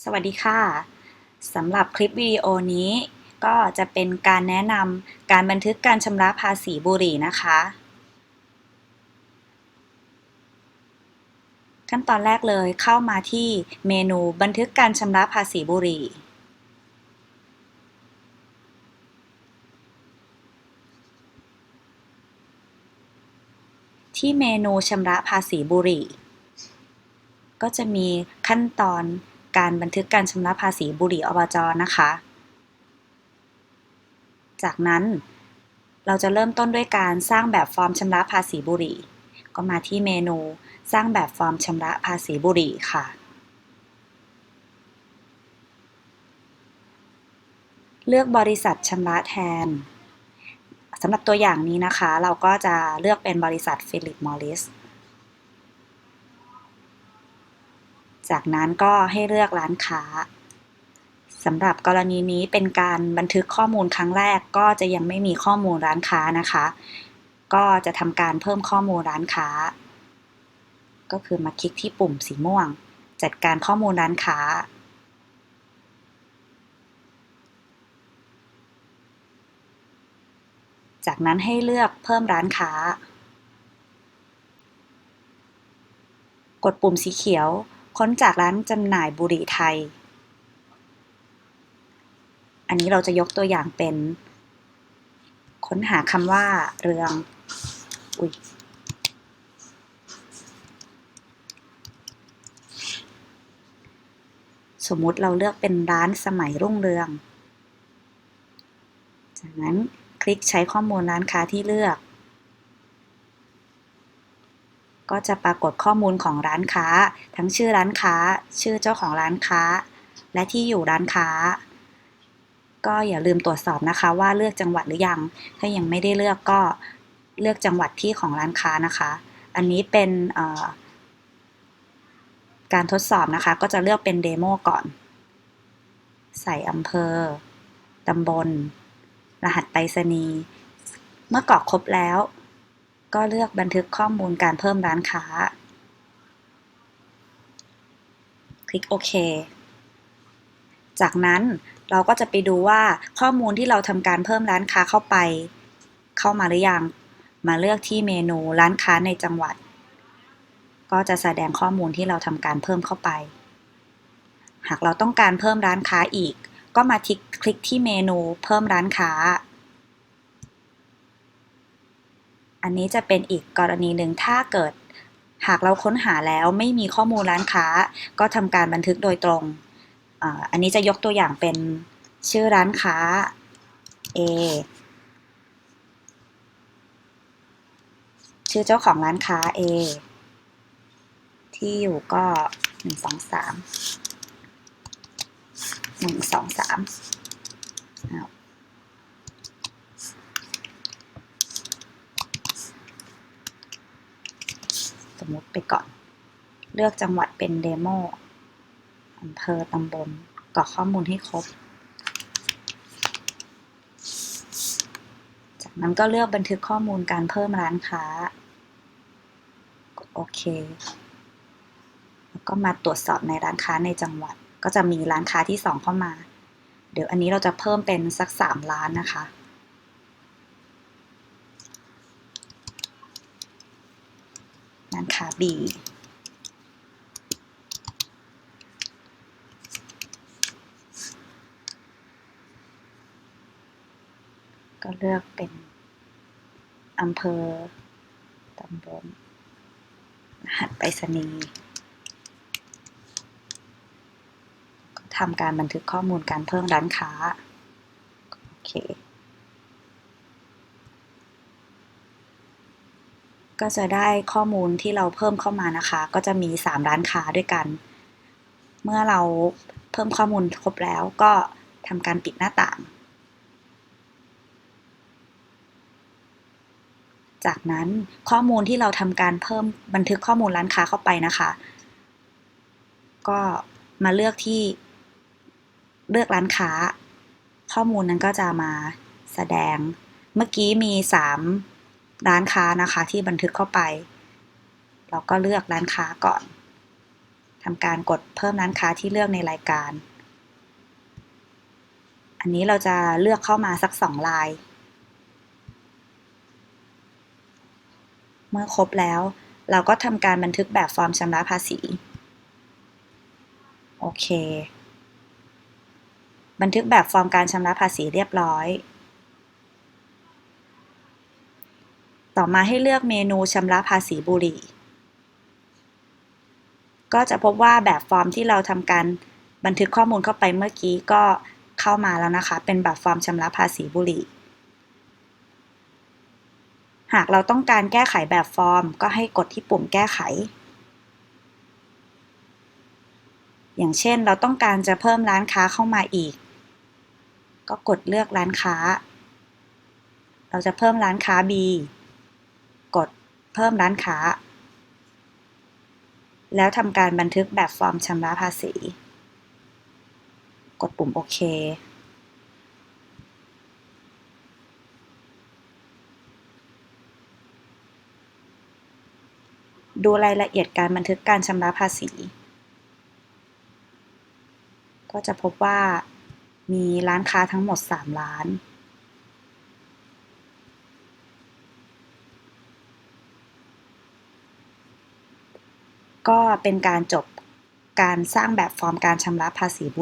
สวัสดีค่ะสำหรับคลิปวิดีโอนี้ ก็จะเป็นการแนะนำการบันทึกการชำระภาษีบุหรี่นะคะ ขั้นตอนแรกเลยเข้ามาที่เมนูบันทึกการชำระภาษีบุหรี่ ที่เมนูชำระภาษีบุหรี่ ก็จะมีขั้นตอน การบันทึกการชำระภาษีบุหรี่อบจนะคะ จากนั้นเราจะเริ่มต้นด้วยการสร้างแบบฟอร์มชำระภาษีบุหรี่ ก็มาที่เมนูสร้างแบบฟอร์มชำระภาษีบุหรี่ค่ะ เลือกบริษัทชำระแทนสำหรับตัวอย่างนี้นะคะ เราก็จะเลือกเป็นบริษัทฟิลิปมอริส จากนั้นก็ให้เลือกร้านค้าสำหรับกรณีนี้เป็นการบันทึกข้อมูลครั้งแรกก็จะยังไม่มีข้อมูลร้านค้านะคะ ก็จะทำการเพิ่มข้อมูลร้านค้า ก็คือมาคลิกที่ปุ่มสีม่วง จัดการข้อมูลร้านค้า จากนั้นให้เลือกเพิ่มร้านค้า กดปุ่มสีเขียว ค้นจากร้านจำหน่ายบุหรี่ไทย อันนี้เราจะยกตัวอย่างเป็น ค้นหาคำว่าเรืองอุ้ยสมมุติเราเลือกเป็นร้านสมัยรุ่งเรือง จากนั้นคลิกใช้ข้อมูลร้านค้าที่เลือก ก็จะปรากฏข้อมูลของร้านค้า ทั้งชื่อร้านค้า ชื่อเจ้าของร้านค้า และที่อยู่ร้านค้า ก็อย่าลืมตรวจสอบนะคะ ว่าเลือกจังหวัดหรือยัง ถ้ายังไม่ได้เลือกก็เลือกจังหวัดที่ของร้านค้านะคะ อันนี้เป็นการทดสอบนะคะ ก็จะเลือกเป็นเดโมก่อน ใส่อำเภอ ตำบล รหัสไปรษณีย์ เมื่อกรอกครบแล้ว ก็เลือกบันทึกข้อมูลการเพิ่มร้านค้า คลิกโอเค จากนั้นเราก็จะไปดูว่าข้อมูลที่เราทำการเพิ่มร้านค้าเข้าไป เข้ามาหรือยัง มาเลือกที่เมนูร้านค้าในจังหวัด ก็จะแสดงข้อมูลที่เราทำการเพิ่มเข้าไป หากเราต้องการเพิ่มร้านค้าอีก ก็มาทิกคลิกที่เมนูเพิ่มร้านค้า อันนี้จะเป็นอีกกรณีหนึ่งถ้าเกิด หากเราค้นหาแล้วไม่มีข้อมูลร้านค้า ก็ทำการบันทึกโดยตรง อันนี้จะยกตัวอย่างเป็นชื่อร้านค้า A ชื่อเจ้าของร้านค้า A ที่อยู่ก็หนึ่งสองสามหนึ่งสองสาม สมมติไปก่อน เลือกจังหวัดเป็นเดโมอำเภอตำบลกรอกข้อมูลให้ครบ จากนั้นก็เลือกบันทึกข้อมูลการเพิ่มร้านค้า กดโอเค แล้วก็มาตรวจสอบในร้านค้าในจังหวัด ก็จะมีร้านค้าที่ 2 เข้ามา เดี๋ยวอันนี้เราจะเพิ่มเป็นสัก 3 ร้านนะคะานค้า B ก็เลือกเป็นอำเภอตำบลรหัสไปรษณีย์ก็ทำการบันทึกข้อมูลการเพิ่มร้านค้า โอเค ก็จะได้ข้อมูลที่เราเพิ่มเข้ามานะคะ ก็จะมี 3 ร้านค้าด้วยกัน เมื่อเราเพิ่มข้อมูลครบแล้วก็ทำการปิดหน้าต่าง จากนั้นข้อมูลที่เราทำการเพิ่มบันทึกข้อมูลร้านค้าเข้าไปนะคะ ก็มาเลือกที่เลือกร้านค้า ข้อมูลนั้นก็จะมาแสดงเมื่อกี้มี 3 ร้านค้านะคะที่บันทึกเข้าไป เราก็เลือกร้านค้าก่อนทำการกดเพิ่มร้านค้าที่เลือกในรายการ อันนี้เราจะเลือกเข้ามาสักสองลาย เมื่อครบแล้ว เราก็ทำการบันทึกแบบฟอร์มชำระภาษี โอเค บันทึกแบบฟอร์มการชำระภาษีเรียบร้อย ต่อมาให้เลือกเมนูชำระภาษีบุหรี่ ก็จะพบว่าแบบฟอร์มที่เราทำการบันทึกข้อมูลเข้าไปเมื่อกี้ก็เข้ามาแล้วนะคะ เป็นแบบฟอร์มชำระภาษีบุหรี่ หากเราต้องการแก้ไขแบบฟอร์ม ก็ให้กดที่ปุ่มแก้ไข อย่างเช่นเราต้องการจะเพิ่มร้านค้าเข้ามาอีก ก็กดเลือกร้านค้า เราจะเพิ่มร้านค้า B เพิ่มร้านค้า แล้วทำการบันทึกแบบฟอร์มชำระภาษี กดปุ่มโอเคดูรายละเอียดการบันทึกการชำระภาษี ก็จะพบว่ามีร้านค้าทั้งหมด 3 ร้าน ก็เป็นการจบการสร้างแบบฟอร์มการชำระภาษีบุ